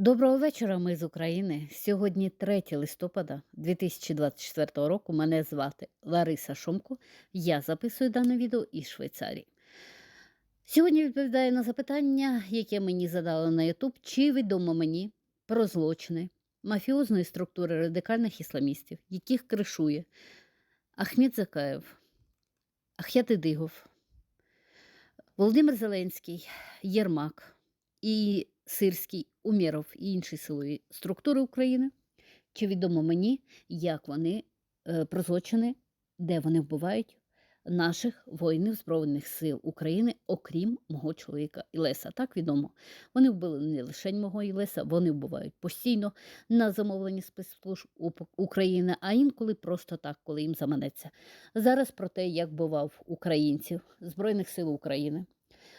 Доброго вечора, ми з України. Сьогодні 3 листопада 2024 року. Мене звати Лариса Шомко. Я записую дане відео із Швейцарії. Сьогодні відповідаю на запитання, яке мені задали на YouTube, чи відомо мені про злочини мафіозної структури радикальних ісламістів, яких кришує Ахмед Закаєв, Ах'ят Ідигов, Володимир Зеленський, Єрмак і Сирський, Умєров і інші силові структури України. Чи відомо мені, як вони е, про де вони вбивають наших воїнів Збройних сил України, окрім мого чоловіка Ілеса? Так відомо. Вони вбили не лише мого Ілеса, вони вбивають постійно на замовлення спецслужб України, а інколи просто так, коли їм заманеться. Зараз про те, як вбивав українців Збройних сил України.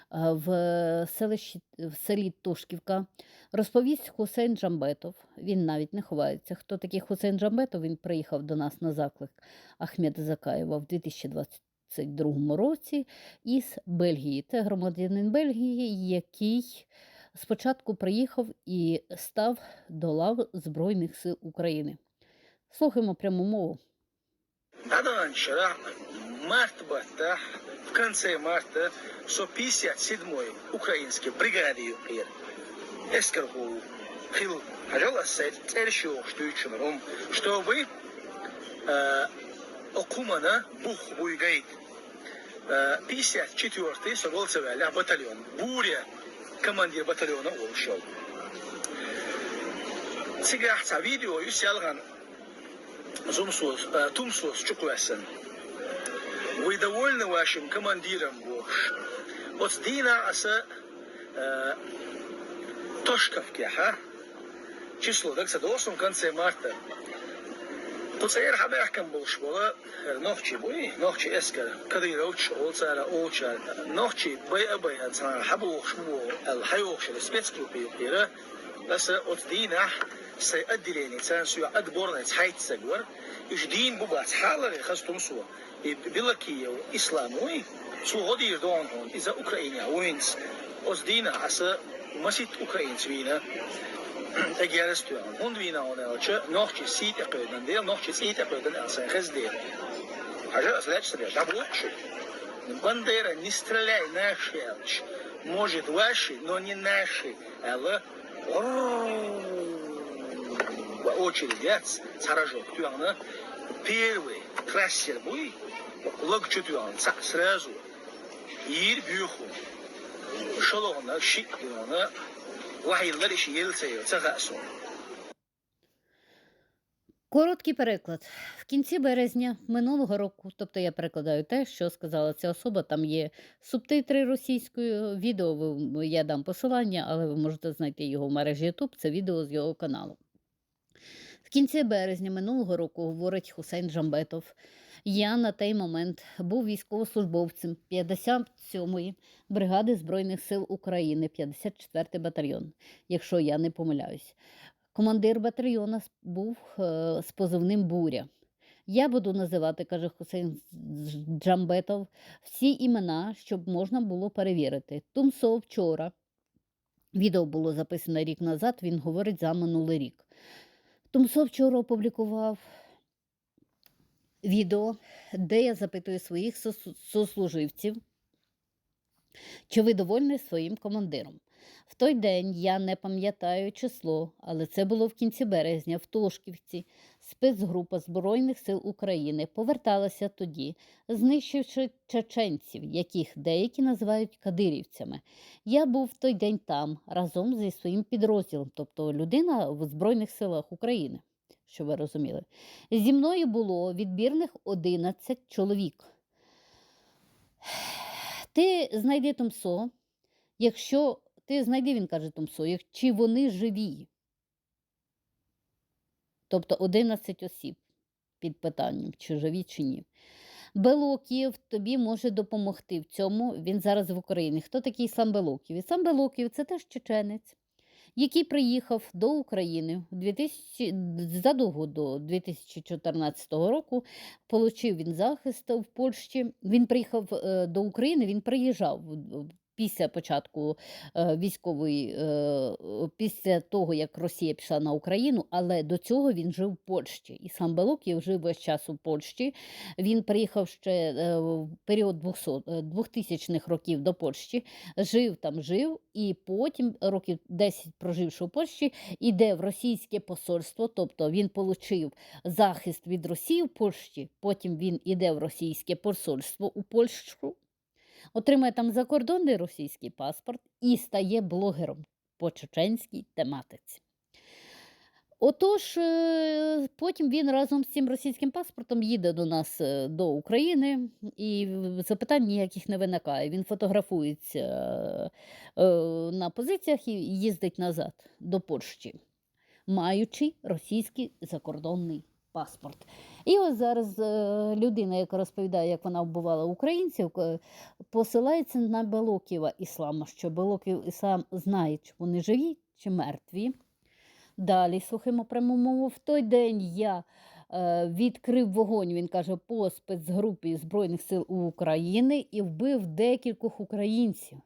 А, В селищі в селі Тушківка розповість Хусейн Джамбетов. Він навіть не ховається. Хто такий Хусейн Джамбетов? Він приїхав до нас на заклик Ахмеда Закаєва в 2022 році із Бельгії. Це громадянин Бельгії, який спочатку приїхав і став до лав Збройних сил України. Слухаємо пряму мову Надо вчера март бата, в конце марта, 157-й украинский бригадир Эскарбу Хил Хаджала Сет Тершо, что ючинром, чтобы э, окумана бух буйгайт. Э, 54-й Соколцевеля батальон. Буря командир батальона ушел. Цигахца видео юсялган Зумсос, э, Тумсос Чуквесен. Вы довольны вашим командиром Вош? Вот Дина Аса э, Тошковке, а? Число, так, в должном конце марта. Туцаер хабяхкам болш бола, нохчи буй, нохчи эскер, кадировч, олцара, олчар, нохчи бэйабэй, ацана, хабуохшму, ал хайохши, спецгруппи, пира, ласа от динах, سيؤدي لإنسان سيؤد بورنا تحيت سجور إيش دين بوبات حالة خستم سوا بلكية وإسلاموي سو غدي يردون هون إذا أوكرانيا وينس أس دينا عسى مسيت أوكرين سوينا أجيرس تيان هون وينا هون ألشة نوخش سيت أقيدن ديل نوخش سيت أقيدن أسان خز ديل حاجة أسلاش سريع دابلوش Бандера не стреляй наши, Элч. Может ваши, но не наши. Элла очередец сторожок Тюана первый трассер бой локчу Тюана сразу. Ир бюху. Шалона шик Тюана. Вахиллар işi єльцею, це гасу. Короткий переклад. В кінці березня минулого року, тобто я перекладаю те, що сказала ця особа, там є субтитри російською, відео я дам посилання, але ви можете знайти його в мережі YouTube, це відео з його каналу. В кінці березня минулого року говорить Хусейн Джамбетов. Я на той момент був військовослужбовцем 57-ї бригади Збройних сил України, 54-й батальйон, якщо я не помиляюсь. Командир батальйона був е, з позивним Буря. Я буду називати, каже Хусейн Джамбетов, всі імена, щоб можна було перевірити. Тумсо вчора. Відео було записано рік назад, він говорить за минулий рік. Тумсо вчора опублікував відео, де я запитую своїх сослуживців, чи ви довольні своїм командиром. В той день я не пам'ятаю число, але це було в кінці березня в Тошківці. Спецгрупа Збройних сил України поверталася тоді, знищивши чеченців, яких деякі називають кадирівцями. Я був в той день там разом зі своїм підрозділом, тобто людина в Збройних силах України, що ви розуміли. Зі мною було відбірних 11 чоловік. Ти знайди Томсо, якщо ти знайди, він каже Томсо, як, чи вони живі. Тобто 11 осіб під питанням, чи живі, чи ні. Белоків тобі може допомогти в цьому. Він зараз в Україні. Хто такий сам Белоків? І сам Белоків це теж чеченець, який приїхав до України 2000, задовго до 2014 року. Получив він захист в Польщі. Він приїхав е, до України, він приїжджав після початку е, військової, е, е, після того, як Росія пішла на Україну, але до цього він жив в Польщі. І сам Балоків жив весь час у Польщі. Він приїхав ще в період 200, е, 2000-х років до Польщі, жив там, жив, і потім років 10 проживши у Польщі, іде в російське посольство, тобто він отримав захист від Росії в Польщі, потім він іде в російське посольство у Польщу, отримає там закордонний російський паспорт і стає блогером по чеченській тематиці. Отож, е, потім він разом з цим російським паспортом їде до нас е, до України, і запитань ніяких не виникає. Він фотографується е, на позиціях і їздить назад до Польщі, маючи російський закордонний паспорт. І ось зараз е, людина, яка розповідає, як вона вбивала українців, е, посилається на Белоківа іслама, що Белоків іслам знає, чи вони живі, чи мертві. Далі слухаємо пряму мову. В той день я е, відкрив вогонь, він каже, по спецгрупі Збройних сил України і вбив декількох українців.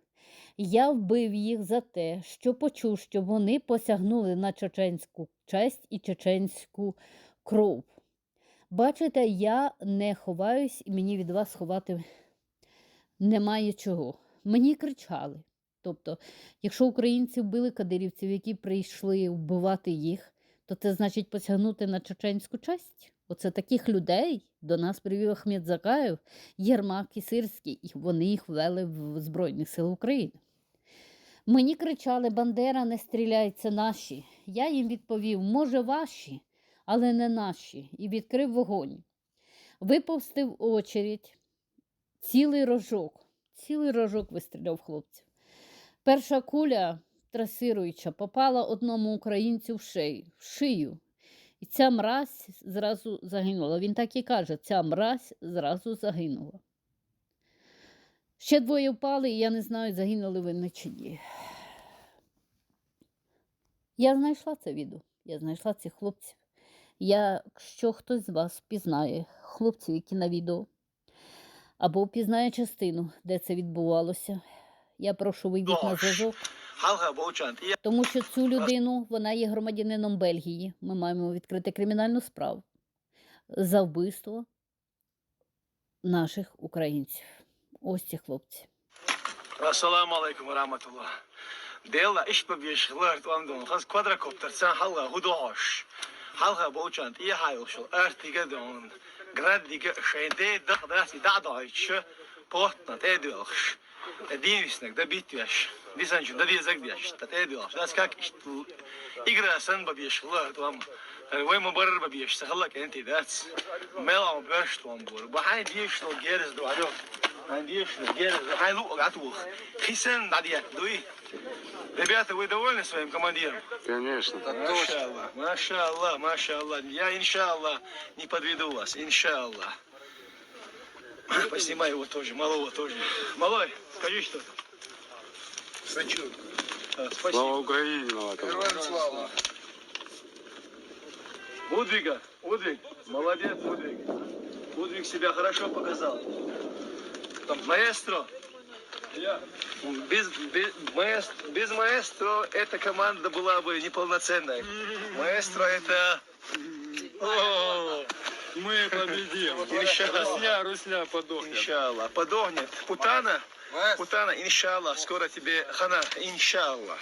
Я вбив їх за те, що почув, що вони посягнули на чеченську честь і чеченську кров. Бачите, я не ховаюсь, і мені від вас ховати немає чого. Мені кричали. Тобто, якщо українці вбили кадирівців, які прийшли вбивати їх, то це значить посягнути на чеченську честь. Оце таких людей до нас привів Ахмед Закаєв, Єрмак і Сирський, і вони їх ввели в Збройних сил України. Мені кричали: Бандера, не стріляй, це наші. Я їм відповів: може, ваші, але не наші, і відкрив вогонь. Виповстив очередь, цілий рожок, цілий рожок вистріляв хлопців. Перша куля, трасируюча, попала одному українцю в шию, в шию. І ця мразь зразу загинула. Він так і каже: ця мразь зразу загинула. Ще двоє впали, і я не знаю, загинули вони чи ні. Я знайшла це відео, я знайшла цих хлопців. Якщо хтось з вас впізнає хлопців, які на відео, або впізнає частину, де це відбувалося, я прошу вийдіть на зв'язок. Тому що цю людину вона є громадянином Бельгії. Ми маємо відкрити кримінальну справу за вбивство наших українців. Ось ці хлопці. Assalamu alaikum wa rahmatullah. Dela ish babish glart andon. Khas quadrocopter san halga halka bocan i hay usul ertige de on gradige şeyde da dasi da da iç portna ediyor. Единственное, да бить вещь. Дизанчу, да дизак вещь. Да ты делал. Сейчас как игра сан бабьеш, лад вам. Вы мы бар бабьеш, сахалак энти дац. Мелам бешт вам бур. Бахай диеш, но герз дуарёк. Конечно, Гайлу Атвух. Хисен Надья, Дуи. Ребята, вы довольны своим командиром? Конечно. Маша Алла, Маша Машалла, машалла, машалла. Я, иншалла, не подведу вас, иншалла. Поснимай его тоже, малого тоже. Малой, скажи что-то. Сочувствую. А, спасибо. Слава Украине, Героям слава. Удвига, Удвиг, молодец, Удвиг. Удвиг себя хорошо показал. Маэстро. Без, без, маэстро, без маэстро эта команда была бы неполноценной. Маэстро это... О, Мы победим. Иншаллах. Русня, Русня подохнет. Иншаллах. Подохнет. Путана, Путана, иншаллах, скоро тебе хана, иншаллах.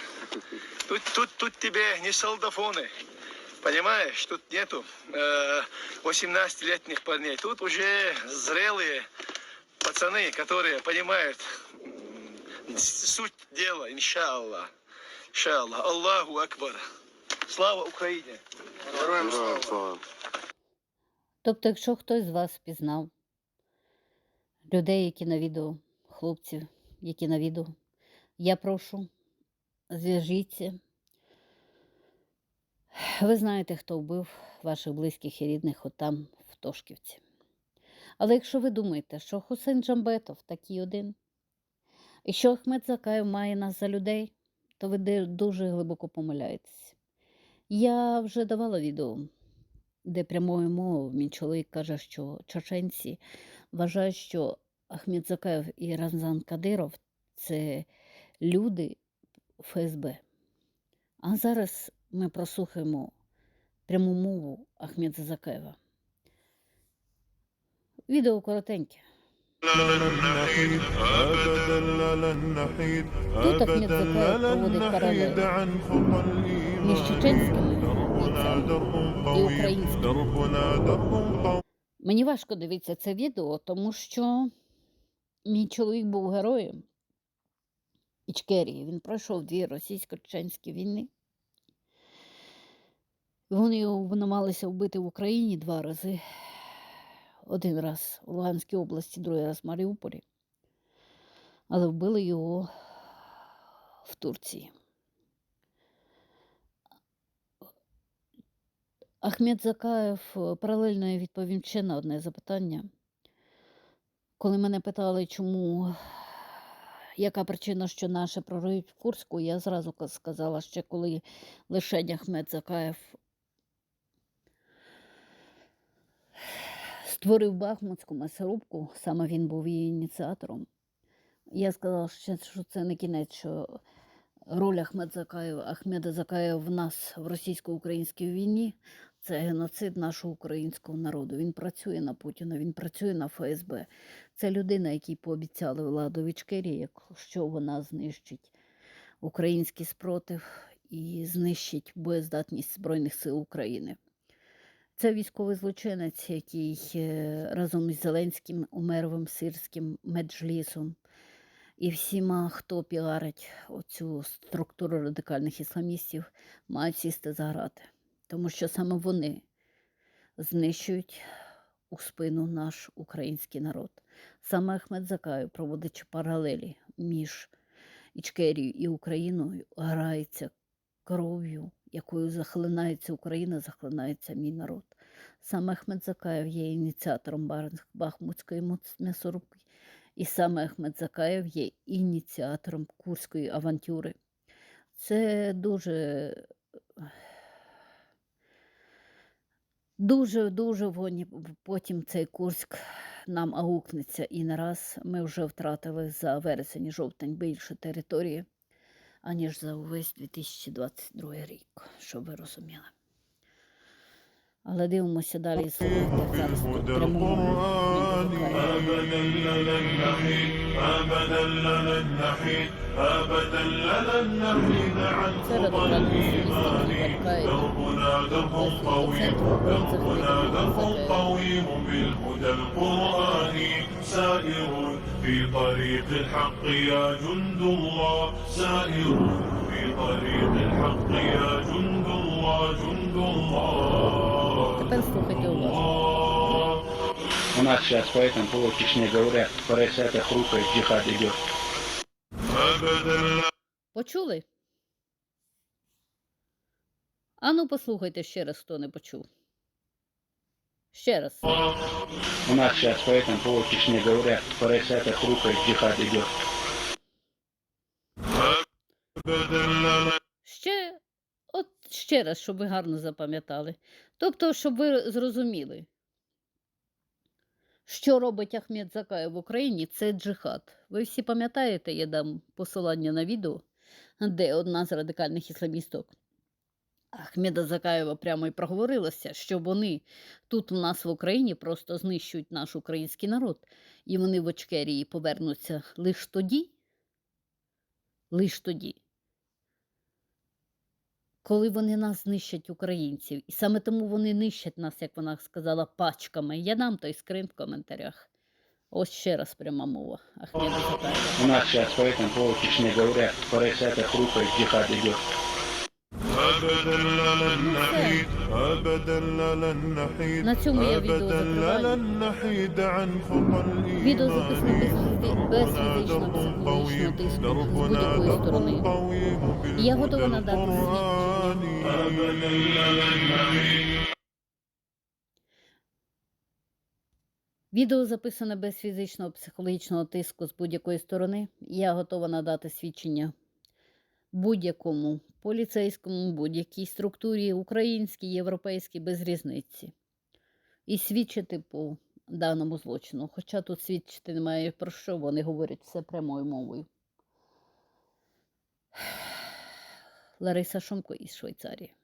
Тут, тут, тут тебе не солдафоны. Понимаешь, тут нету э, 18-летних парней. Тут уже зрелые пацаны, которые понимают суть дела, иншаллах. Иншаллах. Аллаху Акбар. Слава Украине. Героям слава. Тобто, якщо хтось з вас впізнав людей, які на відео, хлопців, які на відео, я прошу, зв'яжіться. Ви знаєте, хто вбив ваших близьких і рідних отам в Тошківці. Але якщо ви думаєте, що Хусейн Джамбетов такий один, і що Ахмед Закаєв має нас за людей, то ви дуже глибоко помиляєтесь. Я вже давала відео де прямою мовою мій чоловік каже, що чеченці вважають, що Ахмед Закаєв і Рамзан Кадиров це люди ФСБ. А зараз ми прослухаємо пряму мову Ахмеда Закаєва. Відео коротеньке. Тут Ахмед Закаєв проводить паралелі між чеченськими і українськими. Мені важко дивитися це відео, тому що мій чоловік був героєм Ічкерії. Він пройшов дві російсько-чеченські війни. Вони його намагалися вбити в Україні два рази. Один раз у Луганській області, другий раз в Маріуполі. Але вбили його в Турції. Ахмед Закаєв е, паралельно я відповім ще на одне запитання. Коли мене питали, чому, яка причина, що наші проривають в Курську, я зразу сказала, ще коли лише Ахмед Закаєв створив Бахмутську месорубку, саме він був її ініціатором. Я сказала, що це не кінець, що роль Ахмед Закаєва, Ахмеда Закаєва в нас в російсько-українській війні це геноцид нашого українського народу. Він працює на Путіна, він працює на ФСБ. Це людина, якій пообіцяли владу в Ічкерії, що вона знищить український спротив і знищить боєздатність Збройних сил України. Це військовий злочинець, який е, разом із Зеленським, Умеровим, Сирським, Меджлісом і всіма, хто піарить оцю структуру радикальних ісламістів, мають сісти за грати. Тому що саме вони знищують у спину наш український народ. Саме Ахмед Закаєв, проводячи паралелі між Ічкерією і Україною, грається кров'ю, якою захлинається Україна, захлинається мій народ. Саме Ахмед Закаєв є ініціатором Бахмутської м'ясорубки, і саме Ахмед Закаєв є ініціатором Курської авантюри. Це дуже Дуже дуже вони потім цей Курськ нам аукнеться. І не раз ми вже втратили за вересень і жовтень більше території, аніж за увесь 2022 рік, щоб ви розуміли. Але дивимося далі і слухайте зараз тут بالهدى пряму мову القرآني Ахмеда أبدا لا لن نحيد Закаєва. أبدا لا لن Тепер نحيد أبدا لا لن نحيد دربنا درب طويل بالهدى القرآني سائر في طريق الحق يا جند الله سائر في طريق الحق يا جند الله слухайте уважно. У нас сейчас поэтому полутишне говорят, поросята хрукает, джихад идет. Почули? Ану, послухайте ще раз, хто не почув. Ще раз. У нас сейчас поэтому полутишне говорят, поросята хрукает, джихад идет. Ще, от ще раз, щоб ви гарно запам'ятали. Тобто, щоб ви зрозуміли, що робить Ахмед Закаєв в Україні, це джихад. Ви всі пам'ятаєте, я дам посилання на відео, де одна з радикальних ісламісток Ахмеда Закаєва прямо і проговорилася, що вони тут у нас в Україні просто знищують наш український народ, і вони в Очкерії повернуться лише тоді, лише тоді, коли вони нас нищать українців. І саме тому вони нищать нас, як вона сказала, пачками. Я дам той скрин в коментарях. Ось ще раз пряма мова. Ахмеду У нас зараз поэтому по Чечне говорят, вторая сета группа из джихад идет. На цьому я відео закриваю. Відео записнути без фізичного психологічного тиску з будь-якої сторони. І я готова надати звіт. Відео записане без фізичного психологічного тиску з будь-якої сторони. Я готова надати свідчення будь-якому поліцейському, будь-якій структурі, українській, європейській, без різниці. І свідчити по даному злочину. Хоча тут свідчити немає про що, вони говорять все прямою мовою. Лариса Шумко із Швейцарії.